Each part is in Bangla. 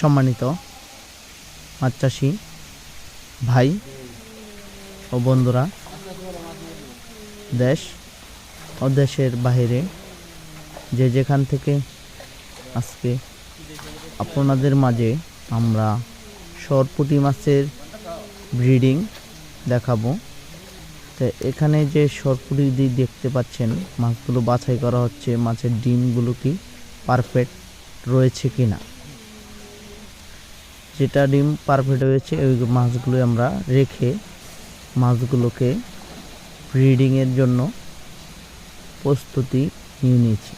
সম্মানিত মাছ চাষি ভাই ও বন্ধুরা, দেশ ও দেশের বাইরে যে যেখান থেকে আজকে আপনাদের মাঝে আমরা সরপুটি মাছের ব্রিডিং দেখাবো। তো এখানে যে সরপুটি দিয়ে দেখতে পাচ্ছেন, মাছগুলো বাছাই করা হচ্ছে, মাছের ডিমগুলো কি পারফেক্ট রয়েছে কি না যেটা ডিম পারফেক্ট হয়েছে, ওই মাছগুলো আমরা রেখে মাছগুলোকে ব্রিডিংয়ের জন্য প্রস্তুতি নিয়ে নিয়েছি।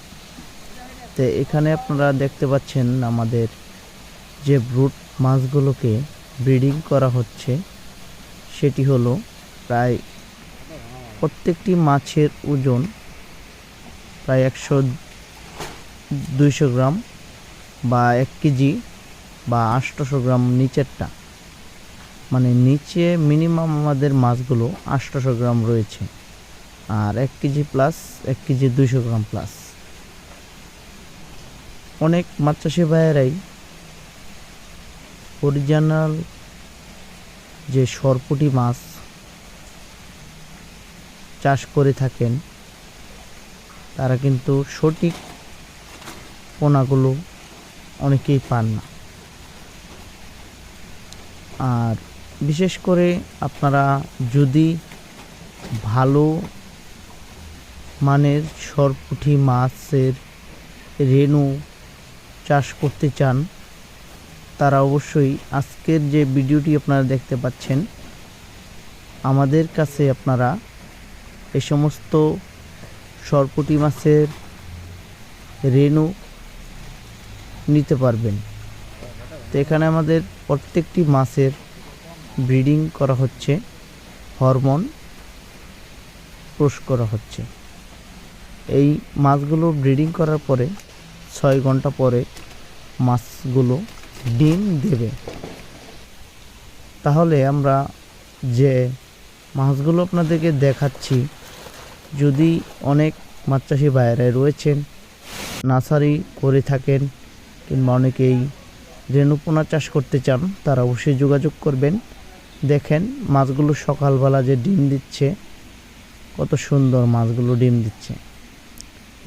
তো এখানে আপনারা দেখতে পাচ্ছেন আমাদের যে ব্রুট মাছগুলোকে ব্রিডিং করা হচ্ছে, সেটি হলো প্রায় প্রত্যেকটি মাছের ওজন প্রায় একশো দুইশো গ্রাম বা এক কেজি বা আটশোশো গ্রাম নিচেরটা। মানে নিচে মিনিমাম আমাদের মাছগুলো আটশোশো গ্রাম রয়েছে। আর এক কেজি প্লাস এক কেজি দুইশো গ্রাম প্লাস অনেক মাছ চাষি ভাইয়েরাই অরিজিনাল যে সরপুটি মাছ চাষ করে থাকেন, তারা কিন্তু সঠিক পোনাগুলো অনেকেই পান না। আর বিশেষ করে আপনারা যদি ভালো মানের সরপুঁটি মাছের রেণু চাষ করতে চান, তারা অবশ্যই আজকের যে ভিডিওটি আপনারা দেখতে পাচ্ছেন, আমাদের কাছে আপনারা এই সমস্ত সরপুঁটি মাছের রেণু নিতে পারবেন। তো এখানে আমাদের প্রত্যেকটি মাছের ব্রিডিং করা হচ্ছে, হরমোন পুশ করা হচ্ছে। এই মাছগুলো ব্রিডিং করার পরে ছয় ঘণ্টা পরে মাছগুলো ডিম দেবে। তাহলে আমরা যে মাছগুলো আপনাদেরকে দেখাচ্ছি, যদি অনেক মাছ চাষি বাইরে রয়েছেন, নার্সারি করে থাকেন কিংবা অনেকেই রেণুপোনা চাষ করতে চান, তারা অবশ্যই যোগাযোগ করবেন। দেখেন, মাছগুলো সকালবেলা যে ডিম দিচ্ছে, কত সুন্দর মাছগুলো ডিম দিচ্ছে।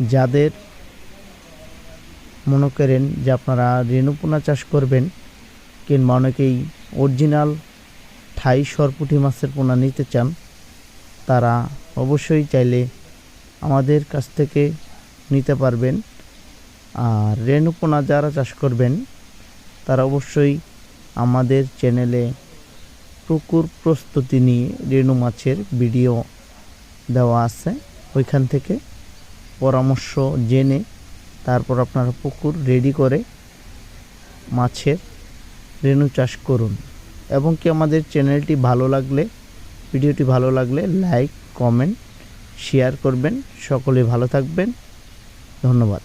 যাদের মনে করেন যে আপনারা রেণুপোনা চাষ করবেন, কিংবা অনেকেই অরিজিনাল ঠাই সরপুটি মাছের পোনা নিতে চান, তারা অবশ্যই চাইলে আমাদের কাছ থেকে নিতে পারবেন। আর রেণুপোনা যারা চাষ করবেন তারা অবশ্যই আমাদের চ্যানেলে পুকুর প্রস্তুতি নিয়ে রেণু মাছের ভিডিও দেওয়া আছে। ওইখান থেকে পরামর্শ জেনে তারপর আপনারা পুকুর রেডি করে মাছের রেণু চাষ করুন। এবং কি আমাদের চ্যানেলটি ভালো লাগলে, ভিডিওটি ভালো লাগলে লাইক, কমেন্ট, শেয়ার করবেন। সকলে ভালো থাকবেন। ধন্যবাদ।